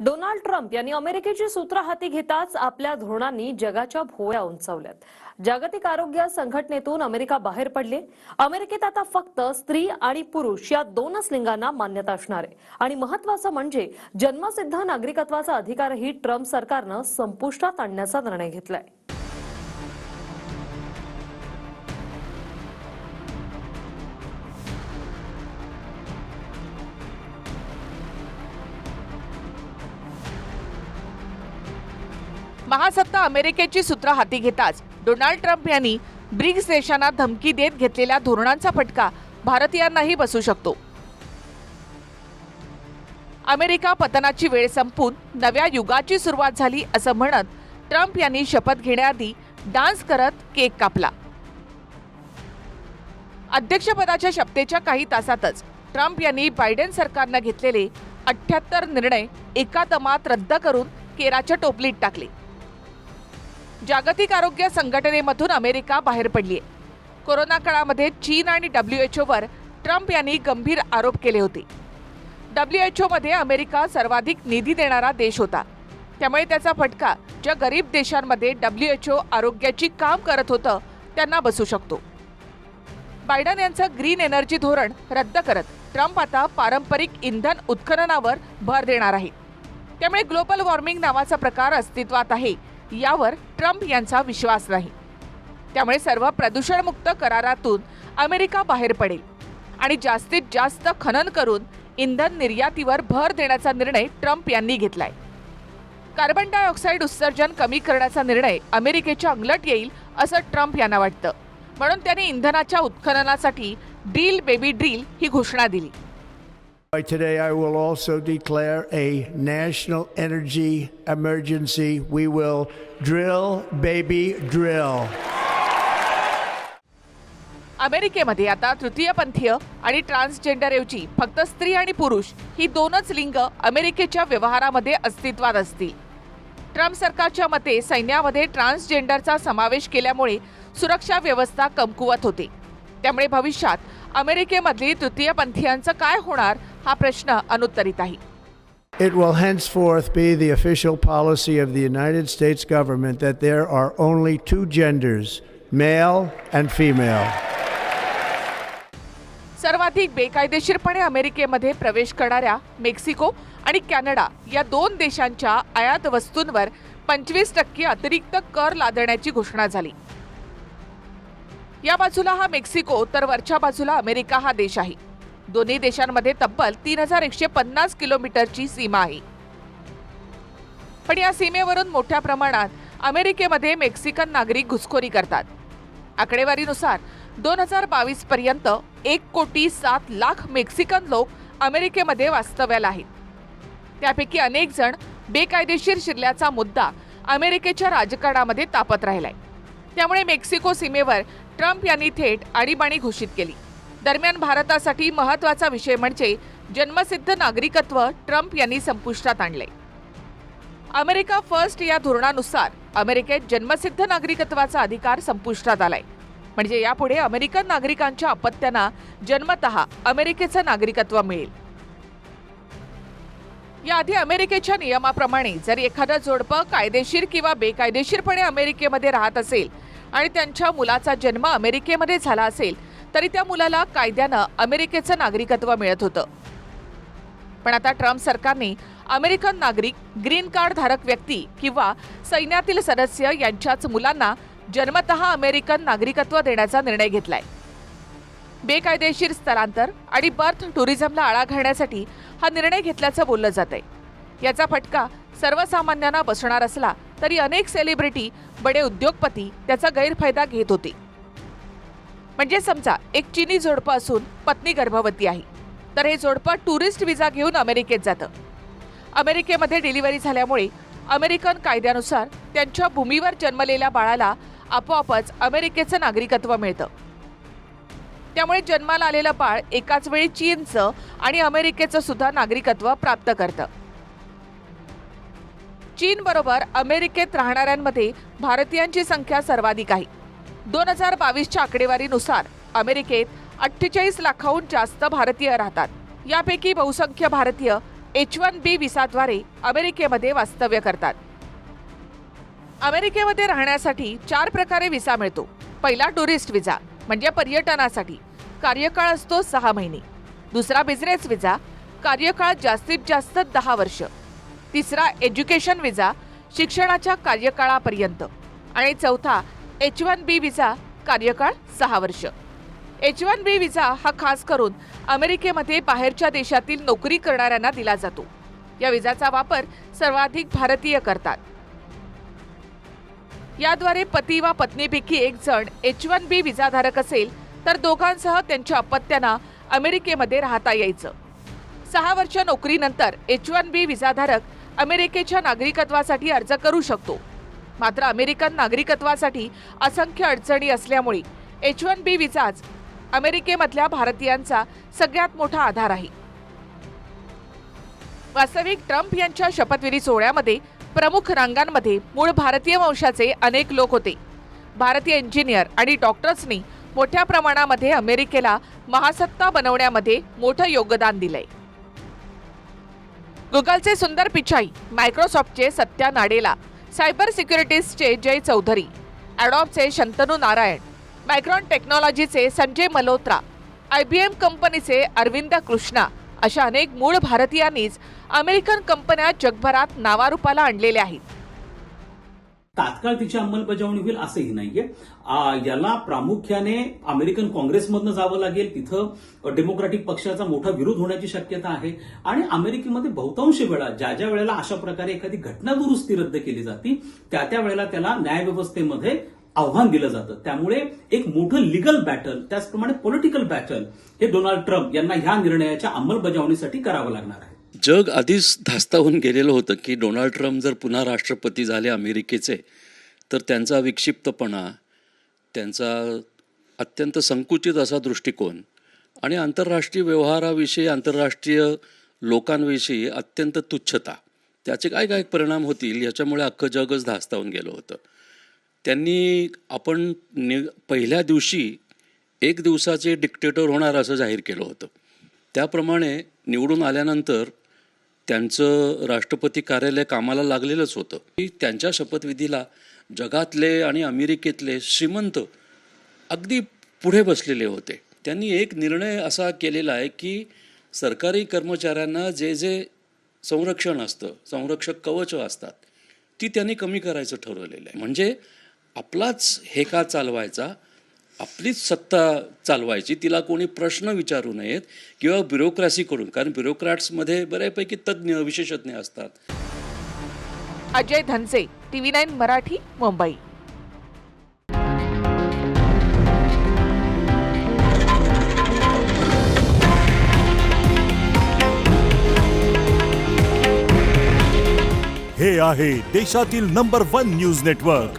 Donald Trump यांनी अमेरिकेची सूत्र हाती घेताच आपल्या धोरणांनी जगाच्या भोवया उंचावल्यात. जागतिक आरोग्य संघटनेतून अमेरिका बाहेर पडले. अमेरिकेत आता फक्त स्त्री आणि पुरुष या दोनच लिंगांना मान्यता असणार आहे. आणि महत्वाचं म्हणजे जन्मसिद्ध नागरिकत्वाचा अधिकारही ट्रम्प सरकारनं संपुष्टात आणण्याचा निर्णय घेतलाय. महासत्ता अमेरिकेची सूत्र हाती घेताच डोनाल्ड ट्रम्प यांनी ब्रिक्स देशांना धमकी देत घेतलेल्या धोरणांचा फटका भारतीयांनाही बसू शकतो. अमेरिका पतनाची वेळ संपून नव्या युगाची सुरुवात झाली असं म्हणत ट्रम्प यांनी शपथ घेण्याआधी डान्स करत केक कापला. अध्यक्षपदाच्या शपथेच्या काही तासातच ट्रम्प यांनी बायडेन सरकारनं घेतलेले अठ्ठ्याहत्तर निर्णय एका दमात रद्द करून केराच्या टोपलीत टाकले. जागतिक आरोग्य संघटनेमधून अमेरिका बाहेर पडलीय. कोरोना काळामध्ये चीन आणि डब्ल्यू एच ओवर ट्रम्प यांनी गंभीर आरोप केले होते. डब्ल्यू एच ओमध्ये अमेरिका सर्वाधिक निधी देणारा देश होता. त्यामुळे त्याचा फटका ज्या गरीब देशांमध्ये डब्ल्यू एच ओ आरोग्याची काम करत होतं त्यांना बसू शकतो. बायडन यांचं ग्रीन एनर्जी धोरण रद्द करत ट्रम्प आता पारंपरिक इंधन उत्खननावर भर देणार आहे. त्यामुळे ग्लोबल वॉर्मिंग नावाचा प्रकार अस्तित्वात आहे. यावर ट्रम्प यांचा विश्वास नाही. त्यामुळे सर्व प्रदूषणमुक्त करारातून अमेरिका बाहेर पडेल आणि जास्तीत जास्त खनन करून इंधन निर्यातीवर भर देण्याचा निर्णय ट्रम्प यांनी घेतलाय. कार्बन डायऑक्साईड उत्सर्जन कमी करण्याचा निर्णय अमेरिकेच्या अंगलट येईल असं ट्रम्प यांना वाटतं. म्हणून त्यांनी इंधनाच्या उत्खननासाठी ड्रिल बेबी ड्रिल ही घोषणा दिली. Today, I will also declare a national energy emergency. We will drill, baby, drill. अमेरिकेमध्ये आता तृतीयपंथीय आणि ट्रान्सजेंडरऐवजी फक्त स्त्री आणि पुरुष ही दोनच लिंग अमेरिकेच्या व्यवहारामध्ये अस्तित्वात असतील ट्रम्प सरकारच्या मते सैन्यामध्ये ट्रान्सजेंडरचा समावेश केल्यामुळे सुरक्षा व्यवस्था कमकुवत होते त्यामुळे भविष्यात अमेरिकेमधली तृतीयपंथीयांचं काय होणार हा प्रश्न अनुत्तरित आहे It will henceforth be the official policy of the United States government that there are only two genders, male and female. सर्वाधिक बेकायदेशीरपणे अमेरिकेमध्ये प्रवेश करणाऱ्या मेक्सिको आणि कॅनडा या दोन देशांच्या आयात वस्तूंवर पंचवीस टक्के अतिरिक्त कर लादण्याची घोषणा झाली. या बाजूला हा मेक्सिको तर वरच्या बाजूला अमेरिका हा देश आहे. दोन्ही देशांमध्ये तब्बल तीन हजार एकशे पन्नास किलोमीटरची सीमा आहे. पण या सीमेवरून मोठ्या प्रमाणात अमेरिकेमध्ये मेक्सिकन नागरिक घुसखोरी करतात. आकडेवारीनुसार दोन हजार बावीस पर्यंत एक कोटी सात लाख मेक्सिकन लोक अमेरिकेमध्ये वास्तव्याला आहेत. त्यापैकी अनेक जण बेकायदेशीर शिरल्याचा मुद्दा अमेरिकेच्या राजकारणामध्ये तापत राहिलाय. त्यामुळे मेक्सिको सीमेवर ट्रम्प यांनी थेट आणीबाणी घोषित केली. दरम्यान भारतासाठी महत्त्वाचा विषय म्हणजे जन्मसिद्ध नागरिकत्व ट्रम्प यांनी संपुष्टात आणले. अमेरिका फर्स्ट या धोरणानुसार अमेरिकेत जन्मसिद्ध नागरिकत्वाचा अधिकार संपुष्टात आलाय. म्हणजे यापुढे अमेरिकन नागरिकांच्या अपत्यांना जन्मतः अमेरिकेचं नागरिकत्व मिळेल. याआधी अमेरिकेच्या नियमाप्रमाणे जर एखादं जोडपं कायदेशीर किंवा बेकायदेशीरपणे अमेरिकेमध्ये राहत असेल आणि त्यांच्या मुलाचा जन्म अमेरिकेमध्ये झाला असेल तरी त्या मुलाला कायद्यानं अमेरिकेचं नागरिकत्व मिळत होतं. पण आता ट्रम्प सरकारने अमेरिकन नागरिक ग्रीन कार्ड धारक व्यक्ती किंवा सैन्यातील सदस्य यांच्याच मुलांना जन्मतः अमेरिकन नागरिकत्व देण्याचा निर्णय घेतलाय. बेकायदेशीर स्थलांतर आणि बर्थ टुरिझमला आळा घालण्यासाठी हा निर्णय घेतल्याचं बोललं जात आहे याचा फटका सर्वसामान्यांना बसणार असला तरी अनेक सेलिब्रिटी बडे उद्योगपती त्याचा गैरफायदा घेत होते. म्हणजे समजा एक चिनी जोडपं असून पत्नी गर्भवती आहे. तर हे जोडपं टुरिस्ट विजा घेऊन अमेरिकेत जातं. अमेरिकेमध्ये डिलिव्हरी झाल्यामुळे अमेरिकन कायद्यानुसार त्यांच्या भूमीवर जन्मलेल्या बाळाला आपोआपच अमेरिकेचं नागरिकत्व मिळतं. त्यामुळे जन्माला आलेलं बाळ एकाच वेळी चीनचं आणि अमेरिकेचं सुद्धा नागरिकत्व प्राप्त करतं. चीन बरोबर अमेरिकेत राहणाऱ्यांमध्ये भारतीयांची संख्या सर्वाधिक आहे. दोन हजार बावीसच्या आकडेवारीनुसार अमेरिकेत अठ्ठेचाळीस लाखाहून जास्त भारतीय राहतात. यापैकी बहुसंख्य भारतीय एच वन बी विसाद्वारे अमेरिकेमध्ये वास्तव्य करतात. अमेरिकेमध्ये राहण्यासाठी चार प्रकारे विसा मिळतो. पहिला टुरिस्ट विजा म्हणजे पर्यटनासाठी. कार्यकाळ असतो सहा महिने. दुसरा बिझनेस विजा कार्यकाळ जास्तीत जास्त दहा वर्ष. तिसरा एज्युकेशन विजा शिक्षणाच्या कार्यकाळापर्यंत. आणि चौथा एच वन बी विजा कार्यकाळ सहा वर्ष. एच वन बी विजा हा खास करून अमेरिकेमध्ये बाहेरच्या देशातील नोकरी करणाऱ्यांना दिला जातो. या विजाचा वापर सर्वाधिक भारतीय करतात. याद्वारे पती वा पत्नीपैकी एक जण एच वन बी विजाधारक असेल तर दोघांसह त्यांच्या अपत्यांना अमेरिकेमध्ये राहता यायचं. सहा वर्ष नोकरीनंतर एच वन बी विजाधारक अमेरिकेच्या नागरिकत्वासाठी अर्ज करू शकतो. मात्र अमेरिकन नागरिकत्वासाठी असंख्य अडचणी असल्यामुळे एच वन बी विचाच अमेरिकेमधल्या भारतीयांचा सगळ्यात मोठा आधार आहे. वास्तविक ट्रम्प यांच्या शपथविधी सोहळ्यामध्ये प्रमुख रांगांमध्ये मूळ भारतीय वंशाचे अनेक लोक होते. भारतीय इंजिनियर आणि डॉक्टर्सनी मोठ्या प्रमाणामध्ये अमेरिकेला महासत्ता बनवण्यामध्ये मोठं योगदान दिलंय. गुगलचे सुंदर पिचाई मायक्रोसॉफ्टचे सत्या नाडेला सायबर सिक्युरिटीजचे जय चौधरी ॲडॉबचे Shantanu Narayen Micron टेक्नॉलॉजीचे Sanjay Malhotra I B M कंपनीचे अरविंद कृष्णा अशा अनेक मूळ भारतीयांनीच अमेरिकन कंपन्या जगभरात नावारूपाला आणलेल्या आहेत. तात्काळ तिची अंमलबजावणी होईल असंही नाहीये. याला प्रामुख्याने अमेरिकन काँग्रेसमधनं जावं लागेल. तिथं डेमोक्रॅटिक पक्षाचा मोठा विरोध होण्याची शक्यता आहे. आणि अमेरिकेमध्ये बहुतांश वेळा ज्या ज्या वेळेला अशा प्रकारे एखादी घटना दुरुस्ती रद्द केली जाती त्या त्या वेळेला त्याला न्यायव्यवस्थेमध्ये आव्हान दिलं जातं. त्यामुळे एक मोठं लिगल बॅटल त्याचप्रमाणे पॉलिटिकल बॅटल हे डोनाल्ड ट्रम्प यांना ह्या निर्णयाच्या अंमलबजावणीसाठी करावं लागणार आहे. जग आधीच धास्तावून गेलेलं होतं की डोनाल्ड ट्रम्प जर पुन्हा राष्ट्रपती झाले अमेरिकेचे तर त्यांचा विक्षिप्तपणा त्यांचा अत्यंत संकुचित असा दृष्टिकोन आणि आंतरराष्ट्रीय व्यवहाराविषयी आंतरराष्ट्रीय लोकांविषयी अत्यंत तुच्छता. त्याचे काय काय परिणाम होतील याच्यामुळे अख्खं जगच धास्तावून गेलं होतं. त्यांनी आपण नि पहिल्या दिवशी एक दिवसाचे डिक्टेटर होणार असं जाहीर केलं होतं. त्याप्रमाणे निवडून आल्यानंतर त्यांचं राष्ट्रपती कार्यालय कामाला लागलेलंच होतं. की त्यांच्या शपथविधीला जगातले आणि अमेरिकेतले श्रीमंत अगदी पुढे बसलेले होते. त्यांनी एक निर्णय असा केलेला आहे की सरकारी कर्मचाऱ्यांना जे जे संरक्षण असतं संरक्षक कवच असतात ती त्यांनी कमी करायचं ठरवलेलं आहे. म्हणजे आपलाच हे का चालवायचा आपलीच सत्ता चालवायची तिला कोणी प्रश्न विचारू नयेत किंवा ब्युरोक्रॅसीकडून कारण ब्युरोक्रॅट्समध्ये बऱ्यापैकी तज्ज्ञ विशेषज्ञ असतात. Ajay Dhanse TV nine Marathi Mumbai. हे आहे देशातील नंबर वन न्यूज नेटवर्क